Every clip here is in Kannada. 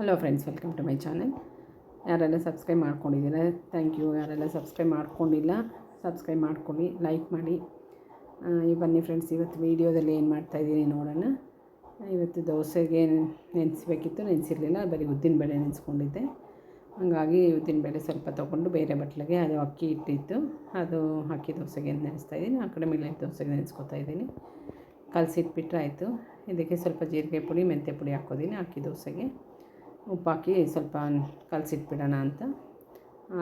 Hello friends welcome to my channel ಯಾರೆಲ್ಲ ಸಬ್ಸ್ಕ್ರೈಬ್ ಮಾಡ್ಕೊಂಡಿದ್ದೀರಾ? ಥ್ಯಾಂಕ್ ಯು ಯಾರೆಲ್ಲ ಸಬ್ಸ್ಕ್ರೈಬ್ ಮಾಡ್ಕೊಂಡಿಲ್ಲ ಸಬ್ಸ್ಕ್ರೈಬ್ ಮಾಡ್ಕೊಳ್ಳಿ ಲೈಕ್ ಮಾಡಿ. ಈ ಬನ್ನಿ ಫ್ರೆಂಡ್ಸ್ ಇವತ್ತು ವೀಡಿಯೋದಲ್ಲಿ ಏನು ಮಾಡ್ತಾಯಿದ್ದೀನಿ ನೋಡೋಣ. ಇವತ್ತು ದೋಸೆಗೆ ನೆನೆಸ್ಬೇಕಿತ್ತು, ನೆನೆಸಿರಲಿಲ್ಲ, ಬರೀ ಉದ್ದಿನಬೇಳೆ ನೆನೆಸ್ಕೊಂಡಿದ್ದೆ. ಹಾಗಾಗಿ ಉದ್ದಿನಬೇಳೆ ಸ್ವಲ್ಪ ತೊಗೊಂಡು ಬೇರೆ ಬಟ್ಲಿಗೆ ಅದು ಅಕ್ಕಿ ಇಟ್ಟಿತ್ತು. ಅದು ಅಕ್ಕಿ ದೋಸೆಗೆ ನೆನೆಸ್ತಾ ಇದ್ದೀನಿ, ಆ ಕಡೆ ಮಿಲೆಟ್ ದೋಸೆಗೆ ನೆನೆಸ್ಕೊತಾ ಇದ್ದೀನಿ. ಕಲಸಿಟ್ಬಿಟ್ರೆ ಆಯಿತು ಇದಕ್ಕೆ ಸ್ವಲ್ಪ ಜೀರಿಗೆ ಪುಡಿ, ಮೆಂತ್ಯ ಪುಡಿ ಹಾಕೋದೀನಿ ಅಕ್ಕಿ ದೋಸೆಗೆ. ಉಪ್ಪು ಹಾಕಿ ಸ್ವಲ್ಪ ಕಲಸಿಟ್ಬಿಡೋಣ ಅಂತ.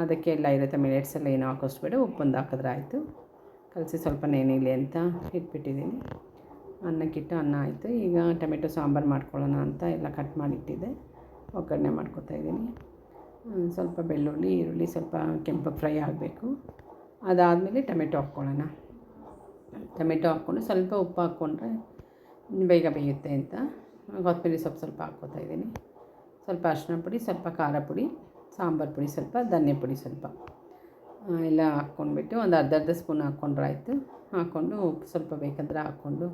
ಅದಕ್ಕೆ ಎಲ್ಲ ಇರುತ್ತೆ ಮಿಲೆಟ್ಸ್ ಎಲ್ಲ ಏನು ಹಾಕೋಷ್ಟು ಬೇಡ ಉಪ್ಪೊಂದು ಹಾಕಿದ್ರೆ ಆಯಿತು. ಕಲಸಿ ಸ್ವಲ್ಪ ನೆನೆಯಲಿ ಅಂತ ಇಟ್ಬಿಟ್ಟಿದ್ದೀನಿ. ಅನ್ನಕ್ಕಿಟ್ಟು ಅನ್ನ ಆಯಿತು. ಈಗ ಟೊಮೆಟೊ ಸಾಂಬಾರು ಮಾಡ್ಕೊಳ್ಳೋಣ ಅಂತ ಎಲ್ಲ ಕಟ್ ಮಾಡಿಟ್ಟಿದ್ದೆ. ಒಗ್ಗರಣೆ ಮಾಡ್ಕೊತಾ ಇದ್ದೀನಿ. ಸ್ವಲ್ಪ ಬೆಳ್ಳುಳ್ಳಿ, ಈರುಳ್ಳಿ ಸ್ವಲ್ಪ ಕೆಂಪು ಫ್ರೈ ಆಗಬೇಕು. ಅದಾದಮೇಲೆ ಟೊಮೆಟೊ ಹಾಕ್ಕೊಳ್ಳೋಣ. ಟೊಮೆಟೊ ಹಾಕ್ಕೊಂಡು ಸ್ವಲ್ಪ ಉಪ್ಪು ಹಾಕ್ಕೊಂಡ್ರೆ ಬೇಗ ಬೇಯುತ್ತೆ ಅಂತ. ಕೊತ್ತಂಬರಿ ಸೊಪ್ಪು ಸ್ವಲ್ಪ ಹಾಕ್ಕೋತಾ ಇದ್ದೀನಿ. ಸ್ವಲ್ಪ ಅರಿಶಿನ ಪುಡಿ ಸ್ವಲ್ಪ ಖಾರ ಪುಡಿ ಸಾಂಬಾರು ಪುಡಿ ಸ್ವಲ್ಪ ಧನ್ಯ ಪುಡಿ ಸ್ವಲ್ಪ. ಎಲ್ಲ ಹಾಕ್ಕೊಂಡ್ಬಿಟ್ಟು ಒಂದು ಅರ್ಧ ಅರ್ಧ ಸ್ಪೂನ್ ಹಾಕ್ಕೊಂಡ್ರೆ ಆಯಿತು. ಹಾಕ್ಕೊಂಡು ಸ್ವಲ್ಪ ಬೇಕಂದ್ರೆ ಹಾಕ್ಕೊಂಡು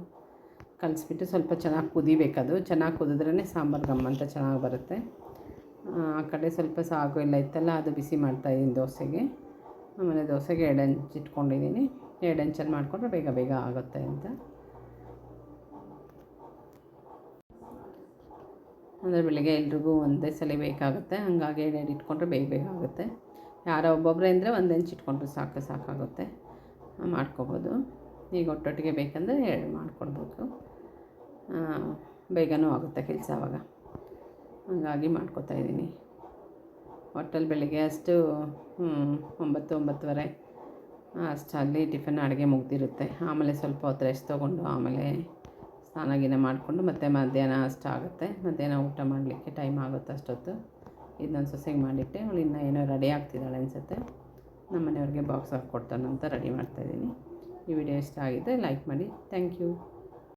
ಕಲಿಸ್ಬಿಟ್ಟು ಸ್ವಲ್ಪ ಚೆನ್ನಾಗಿ ಕುದಿಬೇಕದು. ಚೆನ್ನಾಗಿ ಕುದಿದ್ರೇ ಸಾಂಬಾರು ಗಮ್ ಅಂತ ಚೆನ್ನಾಗಿ ಬರುತ್ತೆ. ಆ, ಕಡೆ ಸ್ವಲ್ಪ ಸಾಗು ಎಲ್ಲ ಇತ್ತಲ್ಲ ಅದು ಬಿಸಿ ಮಾಡ್ತಾಯಿದ್ದೀನಿ ದೋಸೆಗೆ. ಆಮೇಲೆ ದೋಸೆಗೆ ಎರಡು ಹಂಚು ಇಟ್ಕೊಂಡಿದ್ದೀನಿ ಎರಡು ಹಂಚಲ್ಲಿ ಮಾಡಿಕೊಂಡ್ರೆ ಬೇಗ ಬೇಗ ಆಗುತ್ತೆ ಅಂತ. ಅಂದರೆ ಬೆಳಗ್ಗೆ ಎಲ್ರಿಗೂ ಒಂದೇ ಸಲ ಬೇಕಾಗುತ್ತೆ. ಹಾಗಾಗಿ ಎರಡು ಇಟ್ಕೊಂಡ್ರೆ ಬೇಗ ಬೇಗ ಆಗುತ್ತೆ. ಯಾರೋ ಒಬ್ಬೊಬ್ಬರೇ ಅಂದರೆ ಒಂದು ಹೆಂಚು ಇಟ್ಕೊಂಡ್ರೆ ಸಾಕು, ಸಾಕಾಗುತ್ತೆ. ಮಾಡ್ಕೋಬೋದು. ಈಗ ಒಟ್ಟೊಟ್ಟಿಗೆ ಬೇಕಂದರೆ ಎರಡು ಮಾಡ್ಕೊಡ್ಬೇಕು ಬೇಗನೂ ಆಗುತ್ತೆ ಕೆಲಸ ಆವಾಗ ಹಾಗಾಗಿ ಮಾಡ್ಕೊತಾ ಇದ್ದೀನಿ. ಹೋಟೆಲ್ ಬೆಳಿಗ್ಗೆ ಅಷ್ಟು ಒಂಬತ್ತು, ಒಂಬತ್ತುವರೆ ಅಷ್ಟಲ್ಲಿ ಟಿಫನ್ ಅಡುಗೆ ಮುಗ್ದಿರುತ್ತೆ. ಆಮೇಲೆ ಸ್ವಲ್ಪ ಹೊತ್ತು ರೆಸ್ಟ್ ತೊಗೊಂಡು ಆಮೇಲೆ ಸ್ನಾನ ಗೀನ ಮಾಡಿಕೊಂಡು ಮತ್ತೆ ಮಧ್ಯಾಹ್ನ ಅಷ್ಟು ಆಗುತ್ತೆ. ಮಧ್ಯಾಹ್ನ ಊಟ ಮಾಡಲಿಕ್ಕೆ ಟೈಮ್ ಆಗುತ್ತೆ ಅಷ್ಟೊತ್ತು. ಇದನ್ನೊಂದು ಸೊಸೆಗೆ ಮಾಡಿಟ್ಟೆ. ಅವಳು ಇನ್ನೂ ಏನೋ ರೆಡಿ ಆಗ್ತಿದ್ದಾಳೆ ಅನಿಸುತ್ತೆ. ನಮ್ಮ ಮನೆಯವ್ರಿಗೆ ಬಾಕ್ಸ್ ಹಾಕಿ ಕೊಡ್ತಾನಂತ ರೆಡಿ ಮಾಡ್ತಾಯಿದ್ದೀನಿ ಈ ವಿಡಿಯೋ ಇಷ್ಟ ಆಗಿದ್ದರೆ ಲೈಕ್ ಮಾಡಿ. Thank you.